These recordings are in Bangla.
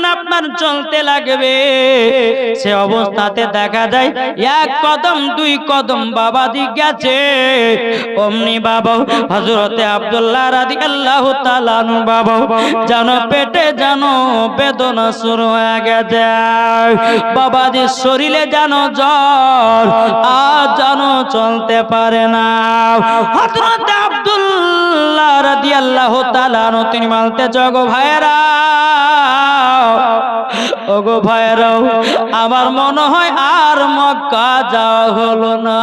যখন আপনার চলতে লাগবে, সে অবস্থাতে দেখা যায়, এক কদম, দুই কদম বাবা দিক গেছে। অমনি বাবা হজরতে আব্দুল্লাহ রাদি আল্লাহ তালানু বাবা জানো পেটে যেন বেদনা শুরু হয়ে গেছে। বাবাজির শরীরে যেন জ্বর আর জানো চলতে পারে না। হজরতে আব্দুল্লাহ রাদি আল্লাহ তালানু তিনি মালতে জগ ভাইরা দাও। ওগো ভাইরাও আমার মনে হয় আর মক্কা যাওয়া হলো না।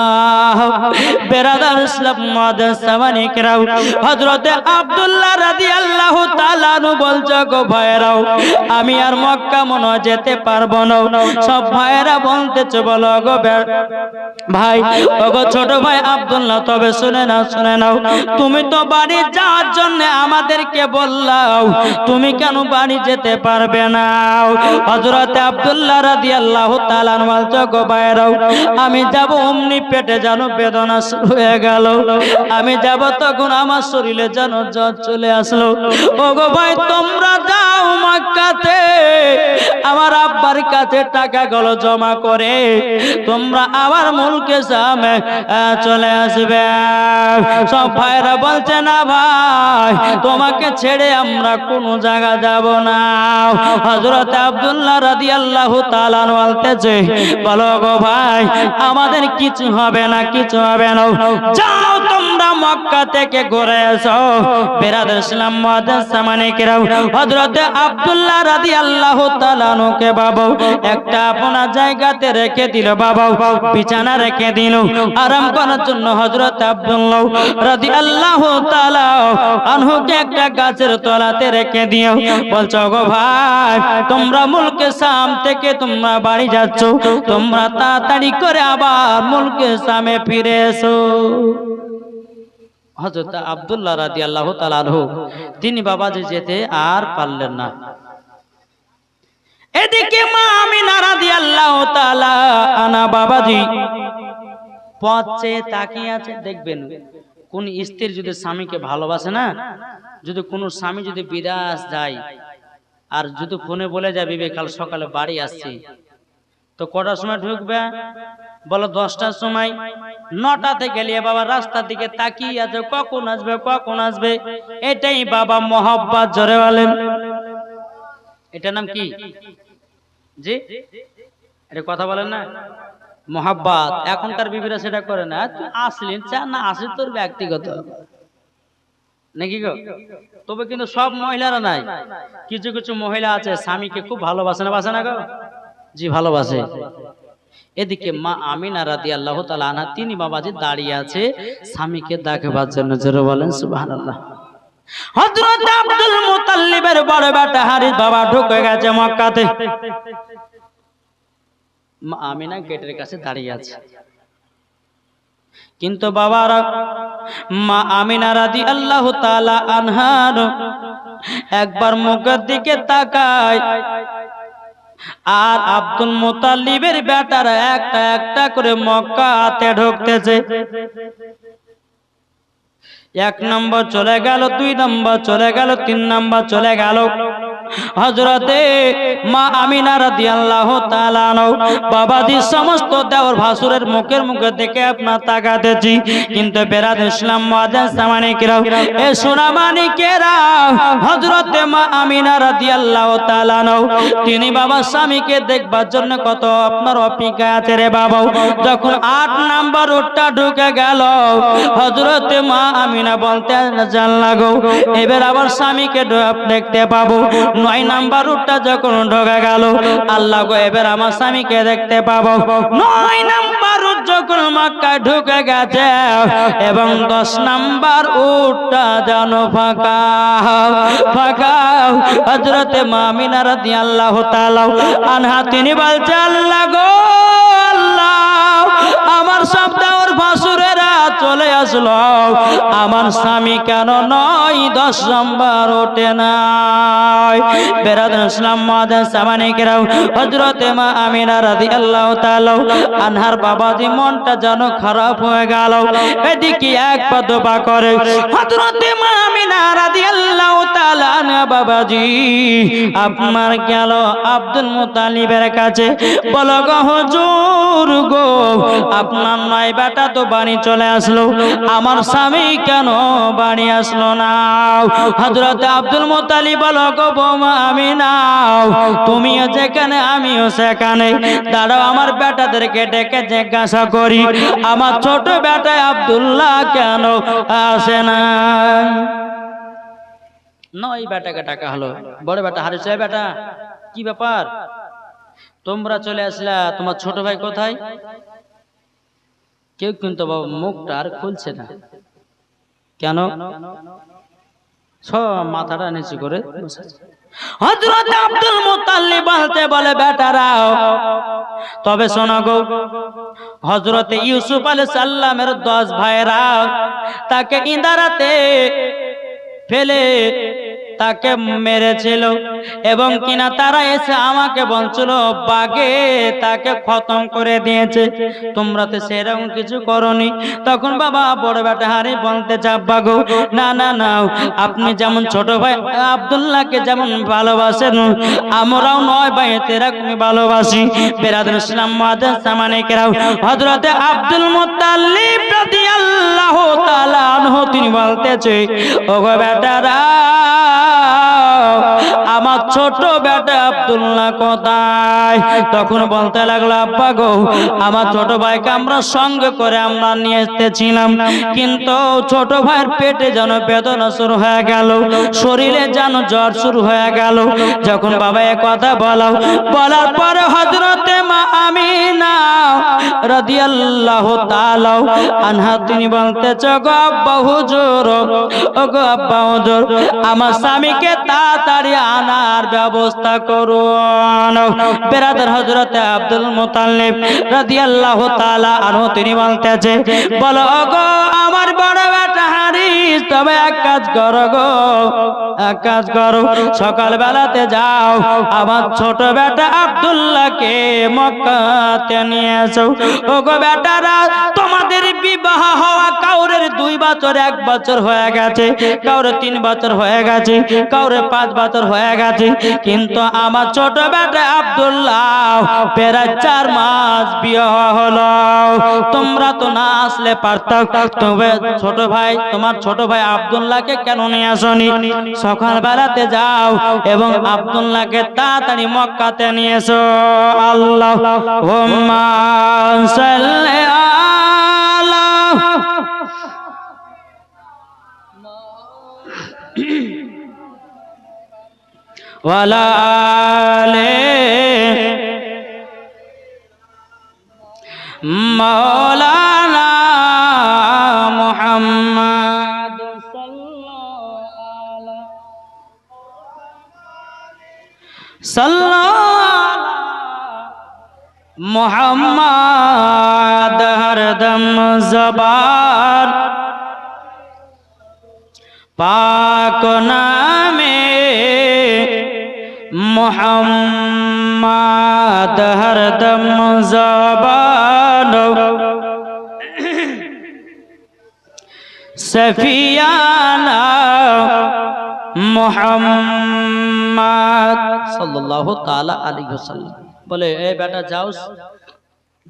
বেরাদার ইসলাম মাদাসামানিকরাও হযরতে আব্দুল্লাহ রাদিয়াল্লাহু তাআলা নু বলছো গো ভাইরাও আমি আর মক্কা মনে যেতে পারব না। সব ভাইরা বলতেছে, বলো গো ভাই, ওগো ছোট ভাই আব্দুল্লাহ, তবে শুনে নাও শুনে নাও। তুমি তো বাড়ি যাওয়ার জন্য আমাদেরকে বললাও, তুমি কেন বাড়ি যেতে পারবে না? হযরতে আব্দুল্লাহ রাদিয়াল্লাহু তাআলা বলছো গো ভাইরাও আমি যাব অমনি পেটে যেন বেদনা শুরু হয়ে গেল। আমি যাব তখন আমার শরীরে যেন জ্বর চলে আসলো। ওগো ভাই তোমরা যাও মক্কাতে। আমার আব্বার কাছে টাকাগুলো জমা করে তোমরা আবার মুলকে আহ, চলে আসবে। সব ভাইরা বলছে, না ভাই, তোমাকে ছেড়ে আমরা কোন জায়গা যাব না। হজরত আবদুল্লাহ আব্দুল্লাহ আল্লাহ তালান বলতেছে, বলো গো ভাই, আমাদের কিছু হবে না, কিছু হবে না। যাও মক্কা থেকে ঘুরে এসো। বেরাদার ইসলাম মুআদ্দাস সামানিকেরাও হযরত আব্দুল্লাহ রাদিয়াল্লাহু তাআলা নুকে বাবা, একটা আপনার জায়গাতে রেখে দিল বাবা, বিছানা রেখে দিল। আরাম করার জন্য হযরত আব্দুল্লাহ রাদিয়াল্লাহু তাআলা আনহুকে একটা গাছের তলাতে রেখে দিও। বলছো গো ভাই, তোমরা মুলকে সাম থেকে তোমরা বাড়ি যাচ্ছ। তোমরা তাড়াতাড়ি করে আবার মুলকে সামে ফিরে এসো। হযরত আব্দুল্লাহ রাদিয়াল্লাহু তাআলা আনহু তিনি বাবাজি যেতে আর পারলেন না। এদিকে মা আমিনা রাদিয়াল্লাহু তাআলা আনা বাবাজি পথ চেয়ে তাকিয়ে আছে দেখবেন কোন স্ত্রীর যদি স্বামীকে ভালোবাসে না যদি কোনো স্বামী যদি বিদেশ যায় আর যদি ফোনে বলে যায় বিবে কাল সকালে বাড়ি আসছি। তো কটার সময় ঢুকবে? বলো দশটার সময়। নটা থেকে গেলিয়ে বাবা রাস্তার দিকে তাকিয়ে আছে, কখন আসবে কখন আসবে? এটাই বাবা মহব্বত, জোরে বলেন। এটার নাম কি? জি? এটা কথা বলেন না? মহাব্বাত। এখনকার বিবিরা সেটা করে না। তুই আসলি চা না আসলি তোর ব্যক্তিগত। নাকি গো? তবে কিন্তু সব মহিলারা নাই। কিছু কিছু মহিলা আছে, স্বামীকে খুব ভালোবাসে না, বাসে না গো? জি, ভালোবাসে। এদিকে মা আমিনা রাদি আল্লাহ তালা তিনি বাবাজি দাঁড়িয়ে আছে স্বামীকে দেখবার জন্য। জোরে বলেন সুবহানাল্লাহ। হযরত আব্দুল মুতাল্লিবের বড় বেটা হারিস বাবা ঢুকে গেছে মক্কাতে। মা আমিনা গেটের কাছে দাঁড়িয়ে আছে। কিন্তু বাবারা মা আমিনা রাদি আল্লাহ তালা আনহার একবার মুখের দিকে তাকায়। আর আব্দুল মোতালিবের বেটারা একটা একটা করে মক্কাতে ঢুকতেছে। এক নম্বর চলে গেল, দুই নম্বর চলে গেল, তিন নম্বর চলে গেল। হজরতে মা আমিনা রাদিয়াল্লাহু তাআলা বাবাজি সমস্ত দেওর ভাসুরের মুখের মুখে দেখে আপনার তাকাতেছি। কিন্তু বেরাদ ইসলাম সামানিকেরাও এ সোনা মানিকেরা হযরতে মা আমিনা রাদিয়াল্লাহু তাআলা তিনি বাবা স্বামীকে দেখবার জন্য কত আপনার অপেক্ষা আছে রে বাবা। যখন আট নাম্বার উটটা ঢুকে গেল, হযরতে মা আমিনা বলতে জানলা গো এবার আবার স্বামীকে দেখতে পাবো। নয় নাম্বার উটটা যখন ঢোকে গেল, আল্লাহ গো, এবার আমার স্বামীকে দেখতে পাবো। নয় নাম্বার উট যখন মক্কায় ঢুকে গেছে, এবং দশ নাম্বার উটটা যেন ফাঁকা ফাঁকা। হজরতে মামিনা রাদি আল্লাহ তালাও আনহা, তিনি বলছে, আল্লাহ গো, আল্লাহ, আমার সব চলে আসলো, আমার স্বামী কেন নয়? দশ নম্বর ওঠে নাই। হয় বেরাদান ইসলাম মাদান সামানিকেরাও হযরতে মা আমিনা রাদিয়াল্লাহু তাআলা আনহার বাবাজি মনটা যেন খারাপ হয়ে গেল। এদিকে এক পা দুপা করে, হযরতে মা আমিনা রাদিয়াল্লাহু তাআলা আনহা বাবাজি, আপনার গেল আব্দুল মুতালিবের কাছে? বলো গো হুজুর গো, আপনার নয় বেটা তো বাড়ি চলে আসলো। আমার স্বামী কেন বাড়ি আসলো না? হযরত আব্দুল মুতালিব বলো, গো বৌমা, আমি নাও তুমিও যেখানে, আমিও সেখানে। দাঁড়াও, আমার বেটাদেরকে ডেকে জিজ্ঞাসা করি, আমার ছোট বেটা আব্দুল্লাহ কেন আসে না? নয় বেটাকে টাকা হলো। বড় বেটা, হারিস বেটা, কি ব্যাপার? তোমরা চলে আসলা, তোমার ছোট ভাই কোথায়? কেউ কিন্তু বাবা মুখটা আর খুলছে না। কেন? সব মাথাটা নিচু করে হযরত আব্দুল মুতাল্লিব বলতে বলে বেটারাও তবে শোনো গো, হযরত ইউসুফ আলাইহিস সালামের 10 ভাইরা তাকে ইন্দারাতে ফেলে তাকে মেরেছিল এবং কিনা তারা এসে আমাকে বলছিল, বাগে, তাকে খতম করে দিয়েছে। তোমরা তো সেরকম কিছু করনি। তখন বাবা বড় বেটা হারি বলতে চাব্বা গো না না না, আপনি যেমন ছোট ভাই, আব্দুল্লাহকে যেমন ভালোবাসেন, আমরাও নয় ভাই তেরকমই ভালোবাসি। বেরাদুল ইসলাম কেরাও, হযরতে আব্দুল মুত্তালিব রাদিয়াল্লাহু তাআলা তিনি বলতেছে, ওগো বেটারা oh. আমার ছোট বেটা আব্দুল্লাহ কোথায়? তখন বলতে লাগল, আব্বা গো, আমার ছোট ভাইকে আমরা সঙ্গে করে আমরা নিয়ে এসেছিলাম। কিন্তু ছোট ভাইয়ের পেটে যেন বেদনা শুরু হয়ে গেল, শরীরে যেন জ্বর শুরু হয়ে গেল। যখন বাবা এ কথা বলাও, বলার পরে হজরতে মা আমিনা রাদিয়াল্লাহু তাআলা আনহা, তিনি বলতে গো আব্বা হুজুর ও গো আব্বা হুজুর, আমার স্বামীকে তাড়াতাড়ি আনার ব্যবস্থা করুন। বেরাদার হযরতে আব্দুল মুতাল্লিব রাদিয়াল্লাহু তাআলা আনহু তিনি বলতেছে, বলো গো আমার বড় বেটা হারিস, তবে এক কাজ করো গো, এক কাজ করো। সকাল বেলাতে যাও, আমার ছোট বেটা আব্দুল্লাহকে মক্কাতে নিয়ে এসো। ও গো বেটারা, তোমাদের বছর, এক বছর হয়ে গেছে। কাউরে তিন বছর হয়ে গেছে, কাউরে পাঁচ বছর হয়ে গেছে। কিন্তু আমার ছোট বেটা আব্দুল্লাহ, প্রায় চার মাস বিয়ে হলো। তোমরা তো না আসলে পারতাম। তবে ছোট ভাই, তোমার ছোট ভাই আব্দুল্লাহকে কেন নিয়ে আসনি? সকাল বেলাতে যাও এবং আব্দুল্লাহকে তাড়াতাড়ি মক্কাতে নিয়ে এসো। আল্লাহ হুম্মা সাল্লি ওয়ালা আলে মৌলানা মুহাম্মদ মোহাম্মদ হরদম জবান। পাক নামে মোহাম্মদ হরদম জবান। সফিয়ানা মোহাম্মদ। সাল্লাল্লাহু তাআলা আলাইহি ওয়াসাল্লাম। বলে এই বেটা, যাও,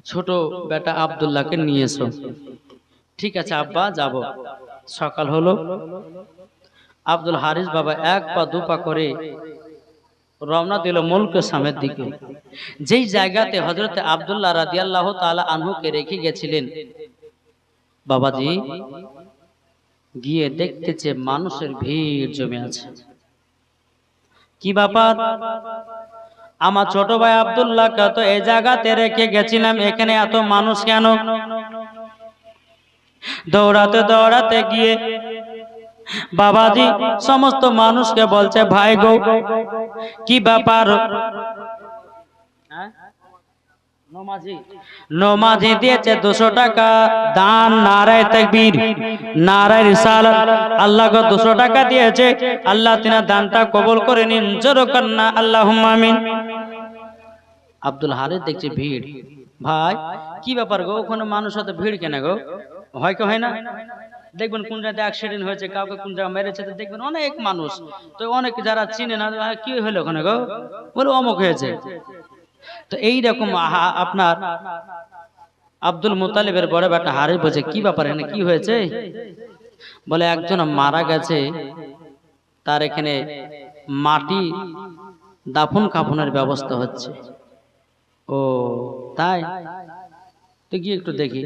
ছোট বেটা আব্দুল্লাহকে নিয়ে এসো। ঠিক আছে, আব্বা, যাব। সকাল হলো। আব্দুল হারিস বাবা এক পা দু পা করে রওনা দিল মুলকে সামের দিকে। যেই জায়গাতে হজরতে আব্দুল্লাহ রাদিয়াল্লাহ তাআলা আনহুকে রেখে গেছিলেন, বাবাজি, গিয়ে দেখতেছে মানুষের ভিড় জমে আছে। কি ব্যাপার? আমার ছোট ভাই আব্দুল্লাহকে তো এই জায়গাতে রেখে গেছিলাম, এখানে এত মানুষ কেন? দৌড়াতে দৌড়াতে গিয়ে বাবাজি সমস্ত মানুষকে বলছে ভাই গো কি ব্যাপার? হ্যাঁ? নমাজি। দিয়েছে দুশো টাকা দান নারায় তাকবীর নারায় আল্লাহ দুশো টাকা দিয়েছে। আল্লাহ তিনা দানটা কবুল করে নিন। জোর কন্যা আল্লাহ আমিন। আব্দুল হারিস দেখছি ভিড়। ভাই কি ব্যাপার গো? ওখানে মানুষ হতে ভিড় কেন গো? হয় কি হয় না? দেখবেন কোন জায়গায় অ্যাক্সিডেন্ট হয়েছে কাউকে কোন জায়গায় মেরেছে তো দেখবেন অনেক মানুষ। তো অনেক যারা চিনে না আহ, কি হলো ওখানে গো? বলে অমুক হয়েছে। তো এই রকম আহা- আপনার আব্দুল মুতালিবের বড় বেটা হারে বলছে কি ব্যাপার এখানে কি হয়েছে? বলে একজন মারা গেছে তার এখানে মাটি দাফন কাফনের ব্যবস্থা হচ্ছে। ও তাই? তো গিয়ে একটু দেখি।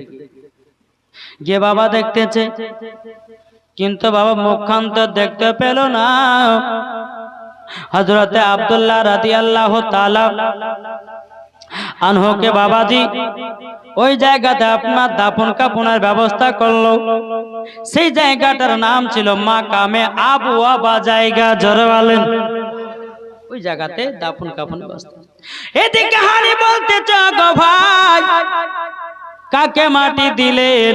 গিয়ে বাবা দেখতেছে। কিন্তু বাবা মুখান্ত দেখতে পেল না। হজরতে আব্দুল্লাহ রাদি আল্লাহ আনহকে বাবাজি, ওই জায়গাতে আপনার দাফন কাফনের ব্যবস্থা করল। সেই জায়গাটার নাম ছিল মা কামে আবু আবা জায়গা জরওয়ালেন। ওই জায়গাতে দাফন কাফন ব্যবস্থা। এদিকে হারি বলতে গো ভাই কাকে মাটি দিলেন?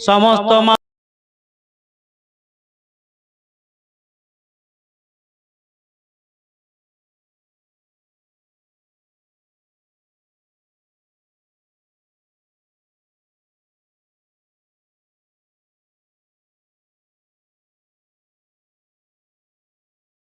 সমস্ত